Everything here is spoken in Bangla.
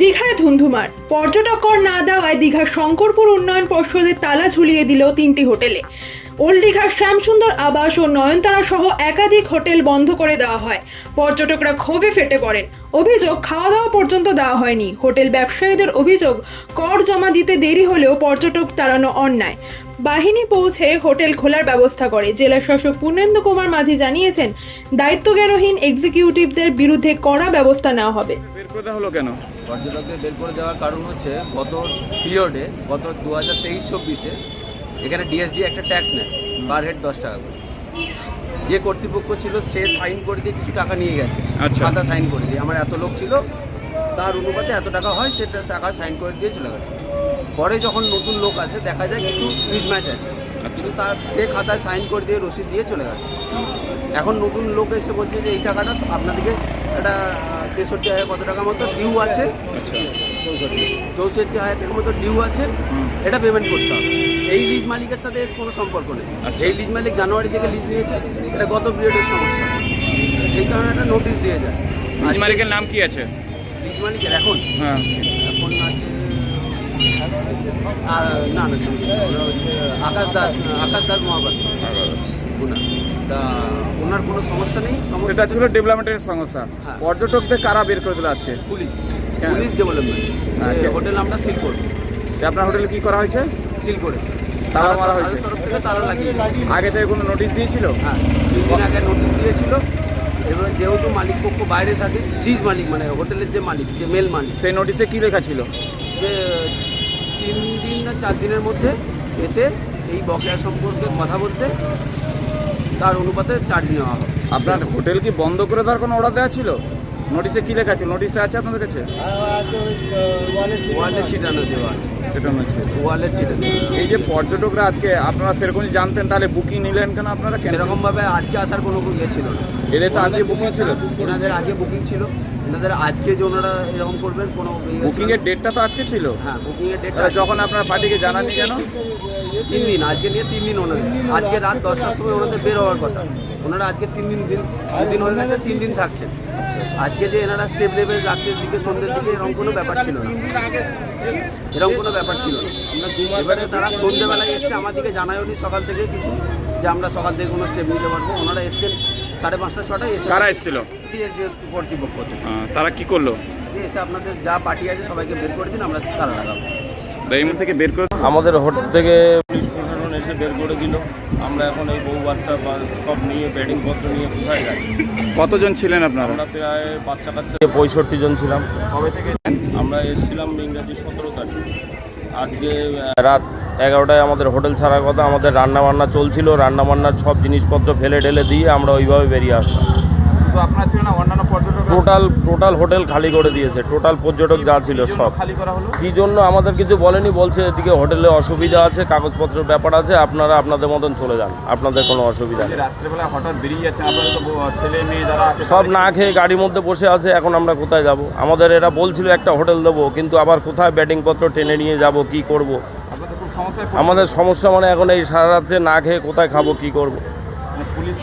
দীঘায় ধুন্ধুমার। পর্যটক কর না দেওয়ায় দীঘার শঙ্করপুর উন্নয়ন পর্ষদের তালা ঝুলিয়ে দিল তিনটি হোটেলে। ওল্ড দীঘার শ্যামসুন্দর আবাস ও নয়নতারা সহ একাধিক হোটেল বন্ধ করে দেওয়া হয়। পর্যটকরা ক্ষোভে ফেটে পড়েন। অভিযোগ খাওয়া দাওয়া পর্যন্ত দেওয়া হয়নি। হোটেল ব্যবসায়ীদের অভিযোগ, কর জমা দিতে দেরি হলেও পর্যটক তাড়ানো অন্যায়। বাহিনী পৌঁছে হোটেল খোলার ব্যবস্থা করে। জেলা শাসক পূর্ণেন্দু কুমার মাঝি জানিয়েছেন, দায়িত্বজ্ঞানহীন এক্সিকিউটিভদের বিরুদ্ধে কড়া ব্যবস্থা নেওয়া হবে। হলো কেন? পর্যটকদের বের করে দেওয়ার কারণ হচ্ছে গত পিরিয়ডে গত দু হাজার তেইশ চব্বিশে এখানে ডিএসডি একটা ট্যাক্স নেয় পার হেড দশ টাকা করে। যে কর্তৃপক্ষ ছিল সে সাইন করে দিয়ে কিছু টাকা নিয়ে গেছে। আচ্ছা। খাতা সাইন করে দিয়ে। আমার এত লোক ছিল তার অনুপাতে এত টাকা হয় সেটা টাকা সাইন করে দিয়ে চলে গেছে। পরে যখন নতুন লোক আসে দেখা যায় কিছু মিসম্যাচ আছে। কিন্তু তার সে খাতায় সাইন করে দিয়ে রসিদ দিয়ে চলে গেছে। এখন নতুন লোক এসে বলছে যে এই টাকাটা আপনাদেরকে একটা তেষট্টি হাজার কত টাকা মতো ডিউ আছে আচ্ছা চৌষট্টি হাজার টাকার মতো ডিউ আছে এটা পেমেন্ট করতে হবে এই লিজ মালিকের সাথে এর কোনো সম্পর্ক নেই আচ্ছা। এই লিজ মালিক জানুয়ারি থেকে লিজ নিয়েছে এটা গত পিরিয়ডের সমস্যা সেই কারণে একটা নোটিশ দিয়ে যায় আজ মালিকের নাম কি আছে লিজ মালিকের এখন হ্যাঁ এখন আছে না না আকাশ দাস আকাশ দাস মহাপাত্র তা ওনার কোনো সমস্যা নেই সেটা ছিল ডেভেলপমেন্টের সমস্যা। হ্যাঁ। পর্যটকদের কারা বের করে দিল আজকে? পুলিশ? পুলিশ ডেভেলপমেন্ট হ্যাঁ, হোটেল আমরা সিল করব। আপনার হোটেলে কি করা হয়েছে? সিল করেছি। তালা মারা হয়েছে? আগে থেকে কোনো নোটিশ দিয়েছিল? হ্যাঁ তিন দিন আগে নোটিশ দিয়েছিল। এবার যেহেতু মালিক পক্ষ বাইরে থাকে লিজ মালিক মানে হোটেলের যে মালিক যে মেল মালিক সেই নোটিশে কি লেখা ছিল? যে তিন দিন না চার দিনের মধ্যে এসে এই বকেয়া সম্পর্কে কথা বলতে তার অনুপাতে চার্জ নেওয়া হবে। আপনার হোটেল কি বন্ধ করে দেওয়ার কোনো অর্ডার দেওয়া ছিল? নোটিশে কী লেখা আছে? নোটিশটা আছে আপনাদের কাছে? ওয়ালের চিটানো দেওয়া আছে। ওয়ালের এই যে পর্যটকরা আজকে আপনারা সেরকমই জানতেন তাহলে বুকিং নিলেন কেন আপনারা? সেরকমভাবে আজকে আসার কোনো ইয়ে ছিল না। এদের তো আজকে বুকিং ছিল? এনাদের আগে বুকিং ছিল। এনাদের আজকে যে ওনারা এরকম করবেন কোনো ইয়ে বুকিং এর ডেটটা তো আজকে ছিল? হ্যাঁ বুকিং এর ডেটটা যখন আপনার পার্টিকে কেন? তিন দিন আজকে নিয়ে তিন দিন ওনাদের। আজকে রাত দশটার সময় ওনাদের বের হওয়ার কথা। ওনারা আজকে তিন দিন দিন তিন দিন হয়ে গেছে তিন দিন থাকছেন আজকে যে এনারা স্টেপ লেভেল রাত্রের দিকে সন্ধ্যের দিকে এরকম কোনো ব্যাপার ছিল না। এরকম কোনো ব্যাপার ছিল না। এবারে তারা সন্ধ্যেবেলায় এসছে আমার দিকে জানায়নি সকাল থেকে কিছু যে আমরা সকাল থেকে কোনো স্টেপ নিতে পারব। ওনারা এসছেন সাড়ে পাঁচটা ছটায় এসে কারা এসেছিল? কর্তৃপক্ষ থেকে তারা কি করল? দিয়ে এসে আপনাদের যা পার্টি আছে সবাইকে বের করে দিন আমরা তারা লাগাবো। থেকে বের করে আমাদের হোটেল থেকে পুলিশ প্রশাসন এসে বের করে দিল। আমরা এখন এই বউ বাচ্চা বা সব নিয়ে পত্র নিয়ে কোথায় যাচ্ছি? কতজন ছিলেন আপনারা? আমরা প্রায় বাচ্চা কাচ্চা পঁয়ষট্টি জন ছিলাম। কবে থেকে আমরা এসেছিলাম ইংরাজি সতেরো তারিখ। আজকে আহ, রাত এগারোটায় আমাদের হোটেল ছাড়ার কথা আমাদের রান্না বান্না চলছিল রান্না বান্নার সব জিনিসপত্র ফেলে ঢেলে দিয়ে আমরা ওইভাবে বেরিয়ে আসলাম। আপনারা না অন্যান্য পর্যটক? টোটাল টোটাল হোটেল খালি করে দিয়েছে টোটাল পর্যটক যা ছিল সব। খালি করা হলো? কি জন্য আমাদের কিছু বলেনি? বলছে এদিকে হোটেলে অসুবিধা আছে কাগজপত্রের ব্যাপার আছে আপনারা আপনাদের মতন চলে যান আপনাদের কোনো অসুবিধা নেই। রাত্রেবেলা হঠাৎ বেরিয়ে যাচ্ছেন আপনাদের তো ব- ছেলে মেয়ে যারা সব না খেয়ে গাড়ির মধ্যে বসে আছে এখন আমরা কোথায় যাব? আমাদের এরা বলছিল একটা হোটেল দেবো কিন্তু আবার কোথায় ব্যাটিংপত্র টেনে নিয়ে যাব কি করব? আমাদের সমস্যা মানে এখন এই সারা রাত্রে না খেয়ে কোথায় খাব কি করব? পুলিশ